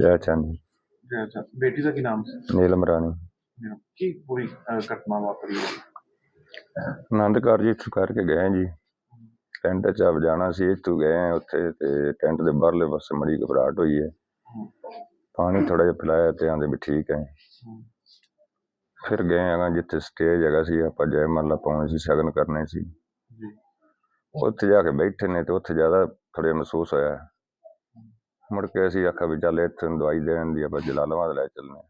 ਜੈ ਚੰਦ। ਜੀ ਬੇਟੀ ਦਾ ਕੀ ਨਾਮ ਸੀ? ਨੀਲਮ ਰਾਣੀ। ਕੀ ਪੂਰੀ ਘਟਨਾ ਵਾਪਰੀ ਆਨੰਦ ਕਾਰਜ ਇੱਥੋਂ ਕਰਕੇ ਗਏ ਜੀ। ਟੈਂਟ 'ਚ ਆਪ ਜਾਣਾ ਸੀ ਇੱਥੋਂ ਗਏ ਉੱਥੇ ਤੇ ਟੈਂਟ ਦੇ ਬਾਹਰਲੇ ਪਾਸੇ ਮੜੀ ਘਬਰਾਹਟ ਹੋਈ ਹੈ। ਪਾਣੀ ਥੋੜਾ ਜਿਹਾ ਪਿਲਾਇਆ ਤੇ ਆਂਦੇ ਵੀ ਠੀਕ ਹੈ। ਫਿਰ ਗਏ ਹੈਗਾ ਜਿੱਥੇ ਸਟੇਜ ਹੈਗਾ ਸੀ ਆਪਾਂ ਜੈ ਮੱਲਾ ਪਾਉਣੀ ਸੀ ਸ਼ਗਨ ਕਰਨੇ ਸੀ। ਉੱਥੇ ਜਾ ਕੇ ਬੈਠੇ ਨੇ ਤੇ ਉੱਥੇ ਜ਼ਿਆਦਾ ਜਿਹਾ ਮਹਿਸੂਸ ਹੋਇਆ। ਮੁੜ ਕੇ ਅਸੀਂ ਆਖਿਆ ਵੀ ਚੱਲ ਇੱਥੇ ਨੂੰ ਦਵਾਈ ਦੇਣ ਦੀ ਆਪਾਂ ਜਲਾਲਾਬਾਦ ਲੈ ਚੱਲਨੇ ਹਾਂ।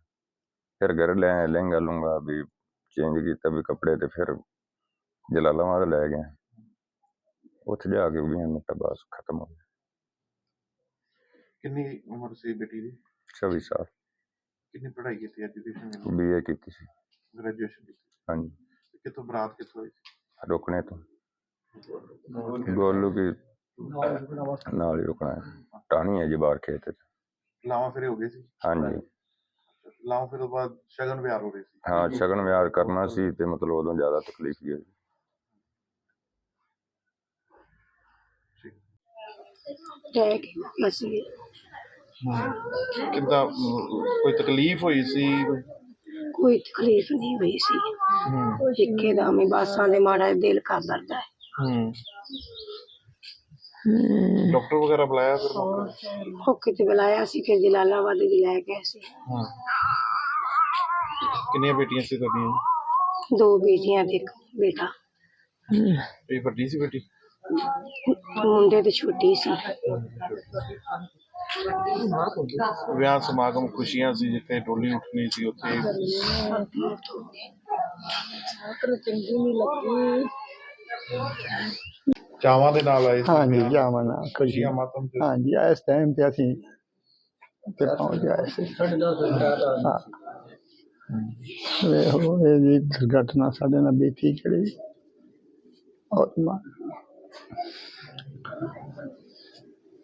ਫਿਰ ਘਰ ਲੈ ਲਹਿੰਗਾ ਲੂੰਗਾ ਵੀ ਚੇਂਜ ਕੀਤਾ ਵੀ ਕੱਪੜੇ ਤੇ ਫਿਰ ਜਲਾਲਾਬਾਦ ਲੈ ਗਏ ਉੱਥੇ ਜਾ ਕੇ ਵੀ ਮਿੰਟ ਬਸ ਖਤਮ ਹੋ ਗਿਆ। ਕਿੰਨੀ ਉਮਰ ਸੀ ਬੇਟੀ ਦੀ? 24 ਸਾਲ। ਕਿੰਨੀ ਪੜ੍ਹਾਈ ਕੀਤੀ ਐਜੂਕੇਸ਼ਨ ਬੀਏ ਕੀਤੀ ਸੀ। ਗ੍ਰੈਜੂਏਸ਼ਨ ਕੀਤੀ। ਹਾਂਜੀ। ਕਿੱਥੋਂ ਬਰਾਤ ਕਿੱਥੋਂ ਹੋਈ ਸੀ? ਰੁਕਣੇ ਤੋਂ। ਗੋਲੂ ਕੀ ਨਾਲ ਹੀ ਰੁਕਣਾ ਹੈ ਟਾਣੀ ਹੈ। ਜੀ ਬਾਹਰ ਖੇਤ 'ਚ। ਲਾਵਾਂ ਫਿਰ ਹੋ ਗਏ ਸੀ। ਹਾਂਜੀ। ਲਾਵਾਂ ਫਿਰ ਤੋਂ ਬਾਅਦ ਸ਼ਗਨ ਵਿਆਹ ਹੋ ਰਹੇ ਸੀ। ਹਾਂ ਸ਼ਗਨ ਵਿਆਹ ਕਰਨਾ ਸੀ ਤੇ ਮਤਲਬ ਉਦੋਂ ਜ਼ਿਆਦਾ ਤਕਲੀਫ ਹੀ ਹੋਈ। ਰਹਿ ਕੇ ਅਸੀਂ ਕਿੱਦਾਂ ਕੋਈ ਤਕਲੀਫ ਹੋਈ ਸੀ? ਕੋਈ ਤਕਲੀਫ ਨਹੀਂ ਹੋਈ ਸੀ। ਇੱਕੇ ਦਮ ਹੀ ਬਾਸਾਂ ਦੇ ਮਾੜਾ ਦਿਲ ਕਰ ਦਰਦਾ ਹੈ। ਹੂੰ। ਡਾਕਟਰ ਵਗੈਰਾ ਬੁਲਾਇਆ ਫਿਰ ਉਹ ਕਿਤੇ ਬੁਲਾਇਆ ਸੀ ਕਿ ਜਲਾਲਾਬਾਦ ਵੀ ਲੈ ਗਏ ਸੀ ਹਾਂ ਕਿੰਨੀਆਂ ਬੇਟੀਆਂ ਸੀ ਤੁਹਾਡੀਆਂ ਦੋ ਬੇਟੀਆਂ ਤੇ ਇੱਕ ਬੇਟਾ ਇਹ ਵੱਡੀ ਸੀ ਬੇਟੀ ਮੁੰਡੇ ਤੇ ਛੋਟੀ ਸੀ ਵਿਆਹ ਸਮਾਗਮ ਖੁਸ਼ੀਆਂ ਸੀ ਜਿੱਥੇ ਡੋਲੀ ਉੱਠਣੀ ਸੀ ਉੱਥੇ ਚਾਵਾਂ ਦੇ ਨਾਲ ਆਏ ਸੀ ਹਾਂਜੀ ਵਿਆਹ। ਜਾਵਾਂ ਨਾ ਖੁਸ਼ੀ ਖੁਸ਼ੀਆਂ ਮਾਤਮ ਤੇ ਹਾਂਜੀ ਇਸ ਟਾਈਮ ਤੇ ਅਸੀਂ ਤੇ ਪਹੁੰਚ ਗਏ ਸੀ। ਹਾਂ ਵੇਖੋ ਇਹ ਜੀ ਦੁਰਘਟਨਾ ਸਾਡੇ ਨਾਲ ਬੀਤੀ ਕਿਹੜੀ ਔਰ ਮਾ